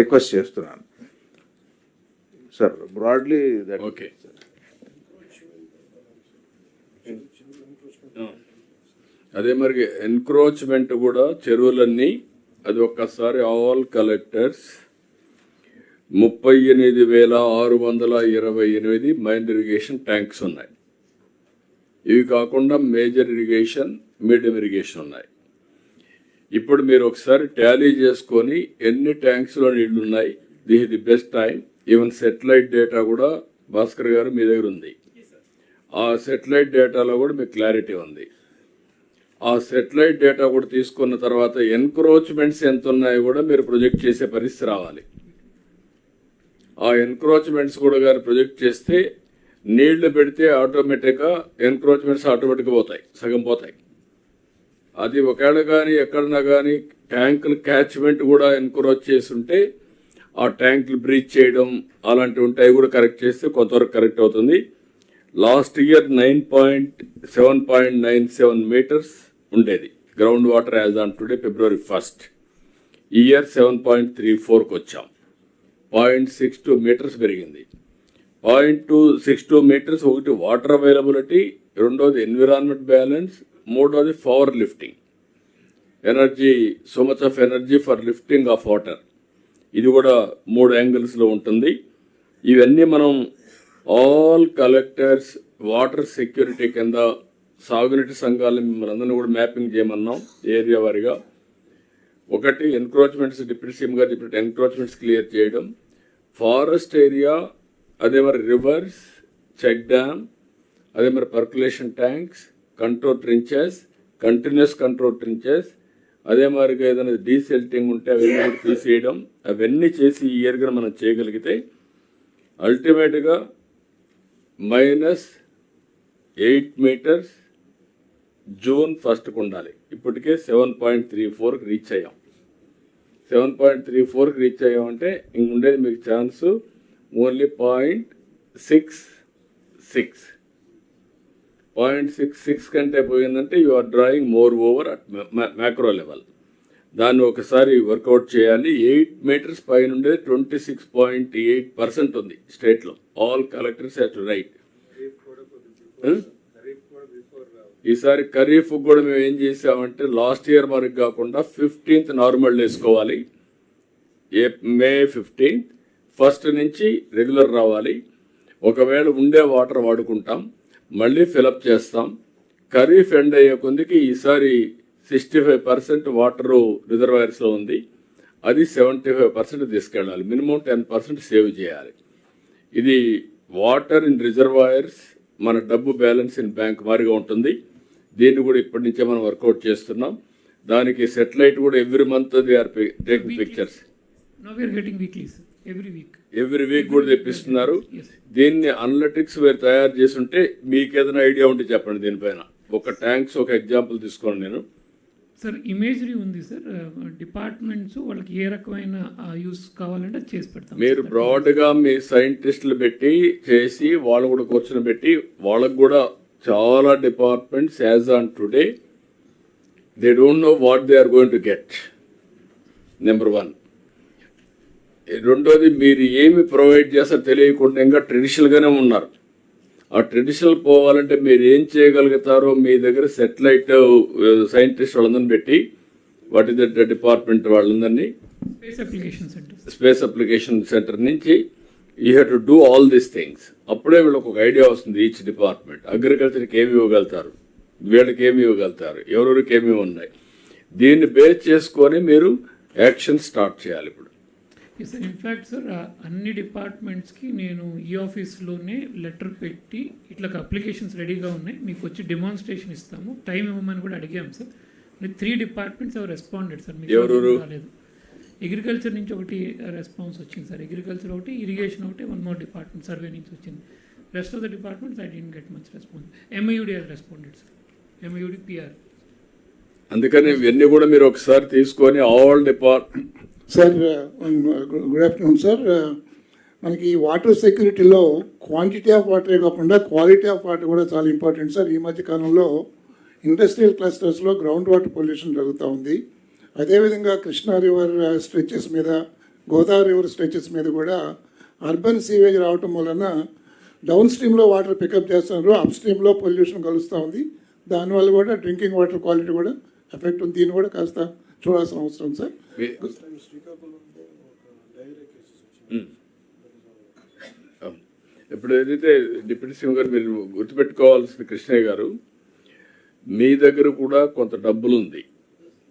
Request చేస్తున్నాను. Sir Bradley that okay అదే మరి ఎన్క్రోచ్మెంట్ కూడా చెరువులన్నీ అది ఒక్కసారి ఆల్ కలెక్టర్స్ ముప్పై ఎనిమిది వేల ఆరు వందల ఇరవై ఎనిమిది మైండ్ ఇరిగేషన్ ట్యాంక్స్ ఉన్నాయి. ఇవి కాకుండా మేజర్ ఇరిగేషన్ మీడియం ఇరిగేషన్ ఉన్నాయి. ఇప్పుడు మీరు ఒకసారి టాలీ చేసుకొని ఎన్ని ట్యాంక్స్లో నీళ్ళు ఉన్నాయి this the best time. Even satellite data కూడా భాస్కర్ గారు మీ దగ్గర ఉంది. ఆ సెటిలైట్ డేటాలో కూడా మీకు క్లారిటీ ఉంది. ఆ సెటిలైట్ డేటా కూడా తీసుకున్న తర్వాత ఎన్క్రోచ్మెంట్స్ ఎంత ఉన్నాయో కూడా మీరు ప్రొజెక్ట్ చేసే పరిస్థితి రావాలి. ఆ ఎన్క్రోచ్మెంట్స్ కూడా గారు ప్రొజెక్ట్ చేస్తే నీళ్ళు పెడితే ఆటోమేటిక్గా ఎన్క్రోచ్మెంట్స్ ఆటోమేటిక్గా పోతాయి సగం పోతాయి. అది ఒకవేళ కానీ ఎక్కడన్నా కానీ ట్యాంకులు క్యాచ్మెంట్ కూడా ఎన్క్రోచ్ చేసి ఉంటే ఆ ట్యాంకులు బ్రీచ్ చేయడం అలాంటివి ఉంటాయి కూడా కరెక్ట్ చేస్తే కొంతవరకు కరెక్ట్ అవుతుంది. Last year nine point seven point nine seven meters ఉండేది. Ground water as on today February first. ఈ ఇయర్ సెవెన్ పాయింట్ త్రీ ఫోర్కి వచ్చాం. పాయింట్ సిక్స్ టూ మీటర్స్ పెరిగింది. Point two six two meters ఒకటి water availability రెండోది environment balance మూడోది power lifting. Energy so much of energy for lifting of water ఇది కూడా మూడు యాంగిల్స్లో ఉంటుంది. ఇవన్నీ మనం ఆల్ కలెక్టర్స్ వాటర్ సెక్యూరిటీ కింద సాగునీటి సంఘాలను మిమ్మల్ని అందరినీ కూడా మ్యాపింగ్ చేయమన్నాం ఏరియా వారిగా. ఒకటి ఎన్క్రోచ్మెంట్స్ డిప్యూటీ సీఎం గారు చెప్పినట్టు ఎన్క్రోచ్మెంట్స్ క్లియర్ చేయడం. ఫారెస్ట్ ఏరియా అదే మరి రివర్స్ చెక్ డ్యామ్ అదే మరి percolation tanks control trenches continuous control trenches అదే మరిగా ఏదైనా డీసెల్టింగ్ ఉంటే అవన్నీ తీసేయడం. అవన్నీ చేసి ఈ ఇయర్గా మనం చేయగలిగితే అల్టిమేట్గా మైనస్ ఎయిట్ మీటర్స్ జూన్ ఫస్ట్కి ఉండాలి. ఇప్పటికే సెవెన్ పాయింట్ త్రీ ఫోర్కి రీచ్ అయ్యాం. సెవెన్ పాయింట్ త్రీ ఫోర్కి రీచ్ అయ్యామంటే ఇంక ఉండేది మీకు chance only point six six point six six కంటే పోయిందంటే you are drawing more over at macro level దాన్ని ఒకసారి వర్కౌట్ చేయాలి. ఎయిట్ మీటర్స్ పైన ఉండేది twenty six point eight percent ఉంది స్టేట్లో all collectors have to write ఈసారి ఖరీఫ్ కూడా మేము ఏం చేసామంటే లాస్ట్ ఇయర్ వరకు కాకుండా ఫిఫ్టీన్త్ నార్మల్ వేసుకోవాలి. ఏ మే ఫిఫ్టీన్త్ ఫస్ట్ నుంచి రెగ్యులర్ రావాలి. ఒకవేళ ఉండే వాటర్ వాడుకుంటాం. మళ్ళీ ఫిలప్ చేస్తాం. ఖరీఫ్ ఎండ్ అయ్యే కొందికి ఈసారి సిక్స్టీ ఫైవ్ పర్సెంట్ వాటరు రిజర్వాయర్స్లో ఉంది. అది సెవెంటీ ఫైవ్ పర్సెంట్ తీసుకెళ్ళాలి. మినిమం టెన్ పర్సెంట్ సేవ్ చేయాలి. ఇది వాటర్ ఇన్ రిజర్వాయర్స్ మన డబ్బు బ్యాలెన్స్ ఇన్ బ్యాంక్ మారిగా ఉంటుంది. దీన్ని కూడా ఇప్పటి నుంచే మనం వర్కౌట్ చేస్తున్నాం. దానికి సెటిలైట్ కూడా every month they are taking pictures Getting weekly, sir, every week. Every week కూడా తెప్పిస్తున్నారు. దీన్ని అనలిటిక్స్ వేరు తయారు చేసి ఉంటే మీకు ఏదైనా ఐడియా ఉంటే చెప్పండి దీనిపైన. ఒక ట్యాంక్స్ ఒక ఎగ్జాంపుల్ తీసుకోండి నేను. సార్ ఇమేజరీ ఉంది సార్ డిపార్ట్మెంట్స్ వాళ్ళకి ఏ రకమైన యూస్ కావాలంటే అది చేసి పెడతాం. మీరు బ్రాడ్గా మీ సైంటిస్టులు పెట్టి చేసి వాళ్ళు కూడా కూర్చొని పెట్టి వాళ్ళకు కూడా చాలా departments as on today they don't know what they are going to get number one రెండోది మీరు ఏమి ప్రొవైడ్ చేస్తారో తెలియకుండా ఇంకా ట్రెడిషనల్గానే ఉన్నారు. ఆ ట్రెడిషనల్ పోవాలంటే మీరు ఏం చేయగలుగుతారో మీ దగ్గర సెటిలైట్ సైంటిస్ట్ వాళ్ళందరిని పెట్టి వాట్ ఇస్ ద డిపార్ట్మెంట్ వాళ్ళందరినీ space application centre space application centre నుంచి you have to do all these things అప్పుడే వీళ్ళకి ఒక ఐడియా వస్తుంది ఈచ్ డిపార్ట్మెంట్ అగ్రికల్చర్కి ఏమి ఇవ్వగలుగుతారు? వీళ్ళకి ఏమి ఇవ్వగలుగుతారు? ఎవరెవరికి ఏమి ఉన్నాయి? దీన్ని బేస్ చేసుకొని మీరు యాక్షన్ స్టార్ట్ చేయాలి ఇప్పుడు. ఇన్ఫ్యాక్ట్ సార్ అన్ని డిపార్ట్మెంట్స్కి నేను ఈ ఆఫీస్లోనే లెటర్ పెట్టి ఇట్లా అప్లికేషన్స్ రెడీగా ఉన్నాయి. మీకు వచ్చి డెమాన్స్ట్రేషన్ ఇస్తాము. టైం ఇవ్వమని కూడా అడిగాం సార్ త్రీ డిపార్ట్మెంట్స్ ఎవరు రెస్పాండెడ్ సార్ మీకు? రాలేదు. అగ్రికల్చర్ నుంచి ఒకటి రెస్పాన్స్ వచ్చింది సార్ అగ్రికల్చర్ ఒకటి ఇరిగేషన్ ఒకటి వన్ మోర్ డిపార్ట్మెంట్ సర్వే నుంచి వచ్చింది. Rest of the departments I didn't get much response MIUD has responded sir MIUD PR అందుకని ఇవన్నీ కూడా మీరు ఒకసారి తీసుకొని all depart sir good afternoon sir మనకి ఈ వాటర్ సెక్యూరిటీలో క్వాంటిటీ ఆఫ్ వాటరే కాకుండా క్వాలిటీ ఆఫ్ వాటర్ కూడా చాలా ఇంపార్టెంట్ సార్ ఈ మధ్య కాలంలో ఇండస్ట్రియల్ క్లస్టర్స్లో గ్రౌండ్ వాటర్ పొల్యూషన్ జరుగుతూ ఉంది. అదేవిధంగా కృష్ణా రివర్ స్ట్రెచెస్ uh, మీద గోదావరి రివర్ స్ట్రెచెస్ మీద కూడా అర్బన్ సీవేజ్ రావటం వలన డౌన్ స్ట్రీమ్లో వాటర్ పికప్ చేస్తున్నారు. అప్ స్ట్రీమ్లో పొల్యూషన్ కలుస్తూ ఉంది. దానివల్ల కూడా డ్రింకింగ్ వాటర్ క్వాలిటీ కూడా ఎఫెక్ట్ ఉంది. దీన్ని కూడా కాస్త చూడాల్సిన అవసరం సార్. ఇప్పుడు ఏదైతే డిప్యూటీ సీఎం గారు మీరు గుర్తుపెట్టుకోవాల్సిన కృష్ణయ్య గారు మీ దగ్గర కూడా కొంత డబ్బులు ఉంది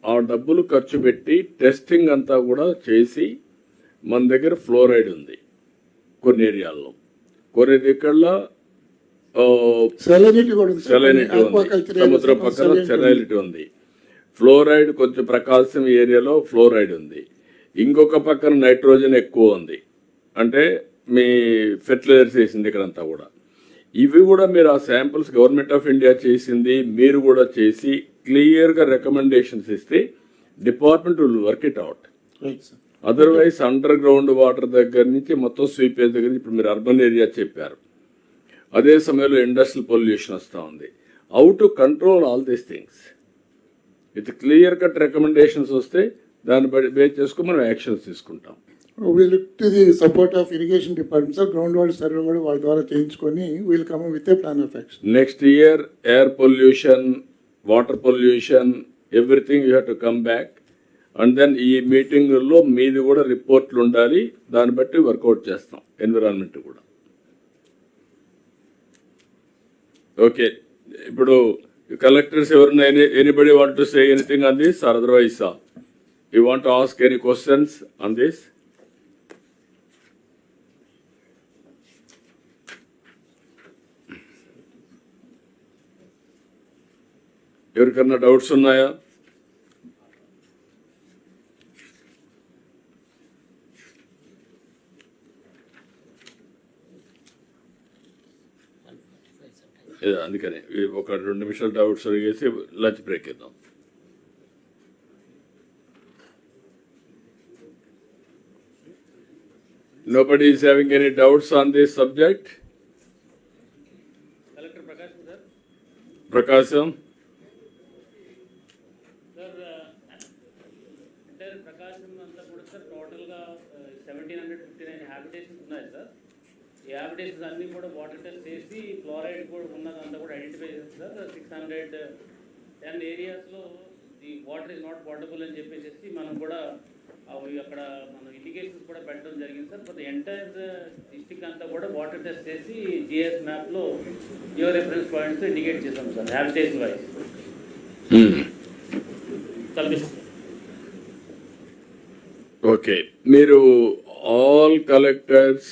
ఆ డబ్బులు ఖర్చు పెట్టి టెస్టింగ్ అంతా కూడా చేసి మన దగ్గర ఫ్లోరైడ్ ఉంది కొన్ని ఏరియాల్లో. కొన్ని దగ్గరలో సెలనిటీ కూడా సముద్రం పక్కన. సెలైనిటీ ఉంది. ఫ్లోరైడ్ కొంచెం ప్రకాశం ఏరియాలో ఫ్లోరైడ్ ఉంది. ఇంకొక పక్కన నైట్రోజన్ ఎక్కువ ఉంది. అంటే మీ ఫెర్టిలైజర్స్ వేసింది ఇక్కడంతా కూడా. ఇవి కూడా మీరు ఆ శాంపుల్స్ గవర్నమెంట్ ఆఫ్ ఇండియా చేసింది మీరు కూడా చేసి క్లియర్గా రికమెండేషన్స్ ఇస్తే department will work it out. Otherwise underground water దగ్గర నుంచి మొత్తం స్వీపేజ్ దగ్గర నుంచి ఇప్పుడు మీరు అర్బన్ ఏరియా చెప్పారు. అదే సమయంలో ఇండస్ట్రియల్ పొల్యూషన్ వస్తూ ఉంది. How to control all these things with clear cut recommendations వస్తే దాన్ని బట్టి బేస్ చేసుకుని మనం యాక్షన్స్ తీసుకుంటాం. To the support of irrigation department, sir. Ground water survey కూడా వాళ్ళ ద్వారా చేయించుకొని we'll come with a plan of action next year air pollution water pollution everything you have to come back and then ఈ మీటింగ్లో మీది కూడా రిపోర్ట్లు ఉండాలి. దాన్ని బట్టి వర్కౌట్ చేస్తాం ఎన్విరాన్మెంట్ కూడా. ఓకే ఇప్పుడు కలెక్టర్స్ ఎవరైనా anybody want to say anything on this or otherwise you want ask any questions on this ఎవరికన్నా డౌట్స్ ఉన్నాయా? అందుకని. ఒక రెండు నిమిషాలు డౌట్స్ అడిగేసి లంచ్ బ్రేక్ ఇద్దాం. Nobody is having any doubts on this subject? Collector Prakasam Prakasam అంతా కూడా సార్ టోటల్గా seventeen hundred fifty nine habitations ఉన్నాయి సార్ ఈ హ్యాబిటేషన్స్ అన్నీ కూడా వాటర్ టెస్ట్ చేసి ఫ్లోరైడ్ కూడా ఉన్నదంతా కూడా ఐడెంటిఫై చేసి సార్. సిక్స్ హండ్రెడ్ టెన్ ఏరియాస్లో the water is not potable అని చెప్పేసి మనం కూడా అవి అక్కడ మనం ఇండికేషన్స్ కూడా పెట్టడం జరిగింది sir. For the entire district అంతా కూడా వాటర్ టెస్ట్ చేసి జిఎస్ మ్యాప్లో జియో రెఫరెన్స్ పాయింట్స్ ఇండికేట్ చేసాం సార్ హ్యాబిటేషన్ వైజ్ కల్పిస్తాం. ఓకే. మీరు ఆల్ కలెక్టర్స్